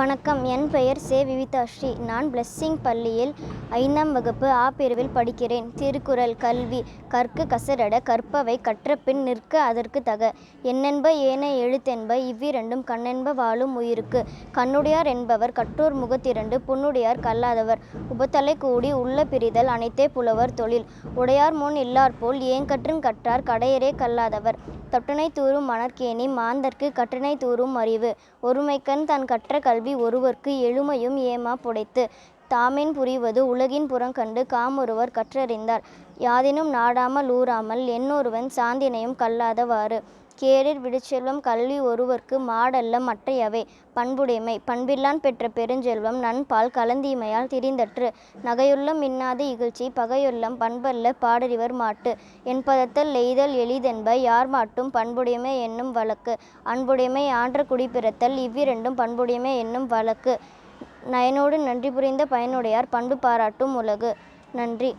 வணக்கம். என் பெயர் சே. விவிதாஸ்ரீ. நான் பிளஸ்ஸிங் பள்ளியில் ஐந்தாம் வகுப்பு ஆ பிரிவில் படிக்கிறேன். திருக்குறள் கல்வி கற்க கசரட கற்பவை கற்றபின் நிற்க அதற்கு தக. என்னென்ப ஏன எழுத்தென்ப இவ்விரண்டும் கண்ணென்ப வாழும் உயிருக்கு. கண்ணுடையார் என்பவர் கற்றோர் முகத்திரண்டு புண்ணுடையார் கல்லாதவர். உபத்தலை கூடி உள்ள பிரிதல் அனைத்தே புலவர் தொழில். உடையார் முன் இல்லார்போல் ஏங்கற்றும் கற்றார் கடையரே கல்லாதவர். தொட்டனை தூறும் மணற்கேணி மாந்தர்க்கு கட்டுனை தூறும் அறிவு. ஒருமைக்கண் தன் கற்ற கல்வி ஒருவர்க்கு எழுமையும் ஏமா புடைத்து. தாமின் புரிவது உலகின் புறங்கண்டு காமொருவர் கற்றறிந்தார். யாதினும் நாடாமல் ஊறாமல் எண்ணொருவன் சாந்தினையும் கல்லாதவாறு. கேடிற் விடுச்செல்வம் கல்வி ஒருவர்க்கு மாடல்ல மற்றையவை. பண்புடைமை பண்பில்லான் பெற்ற பெருஞ்செல்வம் நண்பால் கலந்தீமையால் திரிந்தற்று. நகையுள்ளம் இன்னாது இகழ்ச்சி பகையுள்ளம் பண்பல்ல பாடறிவர் மாட்டு. என்பதத்தல் எய்தல் எளிதென்ப யார் மாட்டும் பண்புடைமை என்னும் வழக்கு. அன்புடைமை ஆன்ற குடிப்பிறத்தல் இவ்விரண்டும் பண்புடைமை என்னும் வழக்கு. நயனோடு நன்றி புரிந்த பயனுடையார் பண்பு பாராட்டும் உலகு. நன்றி.